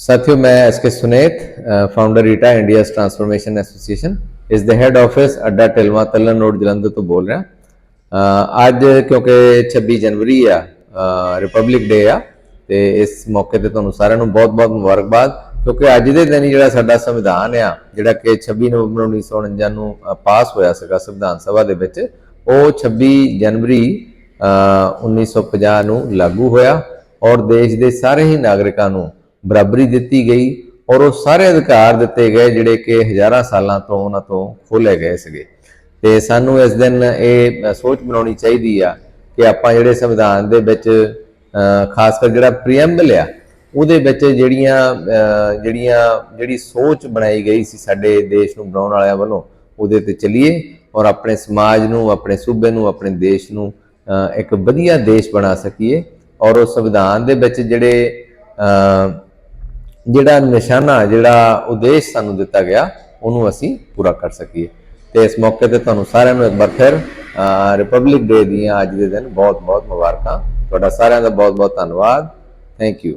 ਸਾਥੀਓ ਮੈਂ SK Sunet founder Rita India's transformation association ਇਸ ਦੇ ਹੈੱਡ ਆਫਿਸ ਅੱਡਾ ਟਿਲਵਾ ਤਲਨ ਰੋਡ ਜਲੰਧਰ ਤੋਂ ਬੋਲ ਰਿਹਾ ਅੱਜ ਕਿਉਂਕਿ 26 ਜਨਵਰੀ ਆ ਰਿਪਬਲਿਕ ਡੇ ਆ ਤੇ ਇਸ ਮੌਕੇ ਤੇ ਤੁਹਾਨੂੰ ਸਾਰਿਆਂ ਨੂੰ ਬਹੁਤ-ਬਹੁਤ ਮੁਬਾਰਕਬਾਦ ਕਿਉਂਕਿ ਅੱਜ ਦੇ ਦਿਨ ਹੀ ਜਿਹੜਾ ਸਾਡਾ ਸੰਵਿਧਾਨ ਆ ਜਿਹੜਾ ਕਿ 26 ਨਵੰਬਰ 1949 ਨੂੰ ਪਾਸ ਹੋਇਆ ਸੀਗਾ ਸੰਵਿਧਾਨ ਸਭਾ ਦੇ ਵਿੱਚ ਉਹ 26 ਜਨਵਰੀ ਅ, 1950 ਨੂੰ ਲਾਗੂ ਹੋਇਆ ਔਰ ਦੇਸ਼ ਦੇ ਸਾਰੇ ਹੀ ਨਾਗਰਿਕਾਂ ਨੂੰ ਬਰਾਬਰੀ ਦਿੱਤੀ ਗਈ ਔਰ ਉਹ ਸਾਰੇ ਅਧਿਕਾਰ ਦਿੱਤੇ ਗਏ ਜਿਹੜੇ ਕਿ ਹਜ਼ਾਰਾਂ ਸਾਲਾਂ ਤੋਂ ਉਹਨਾਂ ਤੋਂ ਖੋਲੇ ਗਏ ਸੀਗੇ। ਤੇ ਸਾਨੂੰ ਇਸ ਦਿਨ ਇਹ ਸੋਚ ਬਣਾਉਣੀ ਚਾਹੀਦੀ ਆ ਕਿ ਆਪਾਂ ਜਿਹੜੇ ਸੰਵਿਧਾਨ ਦੇ ਵਿੱਚ ਖਾਸ ਕਰ ਜਿਹੜਾ ਪ੍ਰੀਐਮਬਲ ਆ, ਉਹਦੇ ਵਿੱਚ ਜਿਹੜੀਆਂ ਜਿਹੜੀਆਂ, ਜਿਹੜੀ ਸੋਚ ਬਣਾਈ ਗਈ ਸੀ ਸਾਡੇ ਦੇਸ਼ ਨੂੰ ਬਣਾਉਣ ਵਾਲਿਆਂ ਵੱਲੋਂ, ਉਹਦੇ ਤੇ ਚੱਲੀਏ ਔਰ ਆਪਣੇ ਸਮਾਜ ਨੂੰ, ਆਪਣੇ ਸੂਬੇ ਨੂੰ, ਆਪਣੇ ਦੇਸ਼ ਨੂੰ ਇੱਕ ਵਧੀਆ ਦੇਸ਼ ਬਣਾ ਸਕੀਏ। ਔਰ ਉਹ ਸੰਵਿਧਾਨ ਦੇ ਵਿੱਚ ਜਿਹੜੇ ਜਿਹੜਾ ਨਿਸ਼ਾਨਾ, ਜਿਹੜਾ ਉਦੇਸ਼ ਸਾਨੂੰ ਦਿੱਤਾ ਗਿਆ, ਉਹਨੂੰ ਅਸੀਂ ਪੂਰਾ ਕਰ ਸਕੀਏ। ਤੇ ਇਸ ਮੌਕੇ ਤੇ ਤੁਹਾਨੂੰ ਸਾਰਿਆਂ ਨੂੰ ਇੱਕ ਵਾਰ ਫਿਰ ਰਿਪਬਲਿਕ ਡੇ ਦੀਆਂ ਅੱਜ ਦੇ ਦਿਨ ਬਹੁਤ ਬਹੁਤ ਮੁਬਾਰਕਾਂ। ਤੁਹਾਡਾ ਸਾਰਿਆਂ ਦਾ ਬਹੁਤ ਬਹੁਤ ਧੰਨਵਾਦ। Thank you